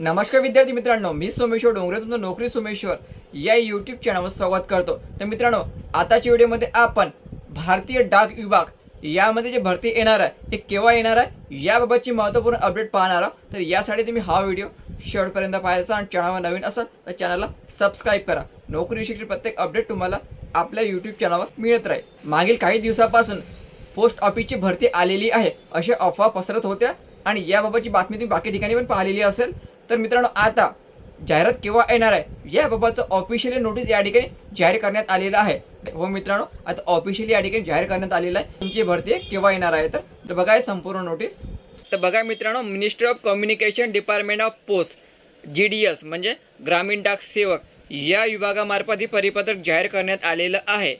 नमस्कार विद्यार्थी मित्रांनो मी सोमेश्वर डोंगरे तुमचं नोकरी सोमेश्वर या यूट्यूब चॅनलवर संवाद करतो. तर मित्रांनो आताच्या व्हिडिओमध्ये आपण भारतीय डाक विभाग यामध्ये जे भरती येणार आहे हे केव्हा येणार आहे याबाबतची महत्त्वपूर्ण अपडेट पाहणार आहोत. तर यासाठी तुम्ही हा व्हिडिओ शेवटपर्यंत पाहायचा आणि चॅनलवर नवीन असाल तर चॅनलला सबस्क्राईब करा. नोकरीविषयीची प्रत्येक अपडेट तुम्हाला आपल्या यूट्यूब चॅनलवर मिळत राहील. मागील काही दिवसापासून पोस्ट ऑफिसची भरती आलेली आहे अशा अफवा पसरत होत्या. आणि याबाबतची बातमी तुम्ही बाकी ठिकाणी पण पाहिलेली असेल. तर मित्रांनो आता जाहिरात केव्हा येणार आहे याबाबतचं ऑफिशियली नोटीस या ठिकाणी जाहीर करण्यात आलेलं आहे. हो मित्रांनो आता ऑफिशियली या ठिकाणी जाहीर करण्यात आलेलं आहे. तुमची भरती केव्हा येणार आहे तर. तर बघा संपूर्ण नोटीस तर बघा मित्रांनो ministry of communication department of post G D S म्हणजे ग्रामीण डाक सेवक या विभागामार्फत हे परिपत्रक जाहीर करण्यात आलेलं आहे.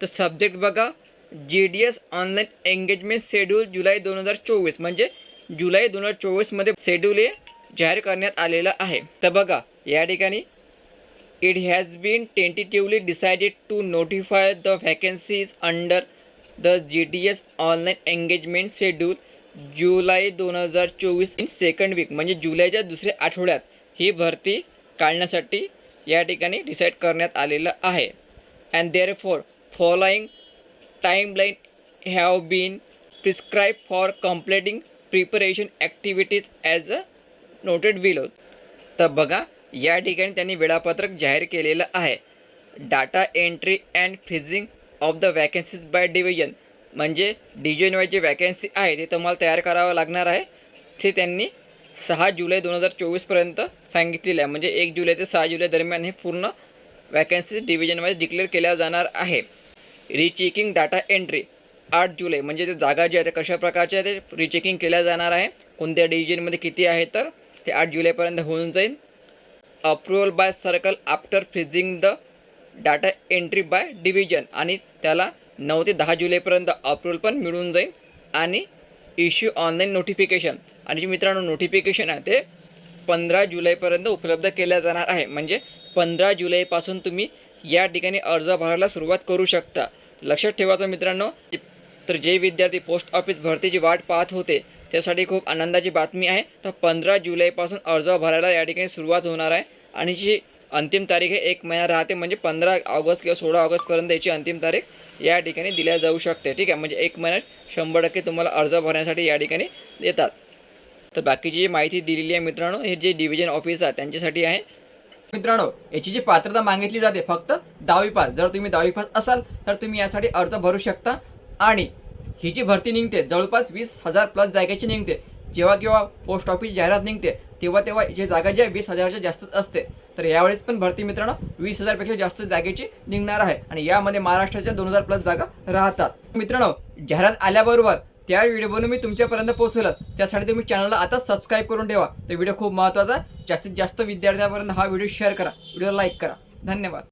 तर सब्जेक्ट बघा G D S online engagement schedule जुलै दोन हजार चोवीस म्हणजे जुलै दोन हजार चोवीसमध्ये शेड्यूल हे जाहीर करण्यात आलेलं आहे. तर बघा या ठिकाणी it has been tentatively decided to notify the vacancies under the G D S online engagement schedule जुलै दोन हजार चोवीस इन सेकंड वीक म्हणजे जुलैच्या दुसऱ्या आठवड्यात ही भरती काढण्यासाठी या ठिकाणी डिसाईड करण्यात आलेलं आहे. And therefore following timeline have been prescribe for completing preparation activities as a noted below तर बघा या ठिकाणी त्यांनी वेळापत्रक जाहीर केलेलं आहे. Data entry and freezing of the vacancies by division म्हणजे डिव्हिजन वाईज जे वॅकन्सी आहे ते तुम्हाला तयार करावं लागणार आहे. ते त्यांनी सहा जुलै दोन हजार चोवीसपर्यंत सांगितलेलं आहे. म्हणजे एक जुलै ते सहा जुलै दरम्यान हे पूर्ण वॅकन्सीज डिव्हिजन वाईज डिक्लेअर केल्या जाणार आहे. रिचेकिंग डाटा एंट्री आठ जुलै. म्हणजे ते जागा जे आहे ते कशा प्रकारच्या आहे ते रिचेकिंग केल्या जाणार आहे. कोणत्या डिव्हिजनमध्ये किती आहे तर ते आठ जुलैपर्यंत होऊन जाईल. Approval by circle after freezing the data entry by division आणि त्याला नऊ ते दहा जुलैपर्यंत अप्रुव्हल पण मिळून जाईल. आणि इश्यू ऑनलाईन नोटिफिकेशन आणि जे मित्रांनो नोटिफिकेशन आहे ते पंधरा जुलैपर्यंत उपलब्ध केल्या जाणार आहे. म्हणजे पंधरा जुलैपासून तुम्ही या ठिकाणी अर्ज भरायला सुरुवात करू शकता. लक्षात ठेवायचं मित्रांनो तर जे विद्यार्थी पोस्ट ऑफिस भरतीची वाट पाहत होते त्यासाठी खूप आनंदाची बातमी आहे. तर पंधरा जुलैपासून अर्ज भरायला या ठिकाणी सुरुवात होणार आहे. आणि जी अंतिम तारीख आहे एक महिना राहते म्हणजे पंधरा ऑगस्ट किंवा सोळा ऑगस्टपर्यंत याची अंतिम तारीख या ठिकाणी दिल्या जाऊ शकते. ठीक आहे म्हणजे एक महिन्यात शंभर टक्के तुम्हाला अर्ज भरण्यासाठी या ठिकाणी देतात तर बाकीची जी माहिती दिलेली आहे मित्रांनो हे जे डिव्हिजन ऑफिस आहे त्यांच्यासाठी आहे. मित्रांनो याची जी पात्रता मागितली जाते फक्त दहावी पास. जर तुम्ही दहावी पास असाल तर तुम्ही यासाठी अर्ज भरू शकता. आणि ही जी भरती निघते जवळपास वीस हजार प्लस जागेची निघते. जेव्हा केव्हा पोस्ट ऑफिस जाहिरात निघते तेव्हा तेव्हा जे जागा जी आहे वीस हजाराच्या जास्तच असते. तर यावेळेस पण भरती मित्रांनो वीस हजारपेक्षा जास्त जागेची निघणार आहे. आणि यामध्ये महाराष्ट्राच्या दोन हजार प्लस जागा राहतात. मित्रांनो जाहिरात आल्याबरोबर त्या व्हिडिओवरून मी तुमच्यापर्यंत पोहोचवलं त्यासाठी तुम्ही चॅनलला आता सबस्क्राईब करून ठेवा. तर व्हिडिओ खूप महत्त्वाचा आहे. जास्तीत जास्त विद्यार्थ्यांपर्यंत हा व्हिडिओ शेअर करा. व्हिडिओ लाईक करा. धन्यवाद.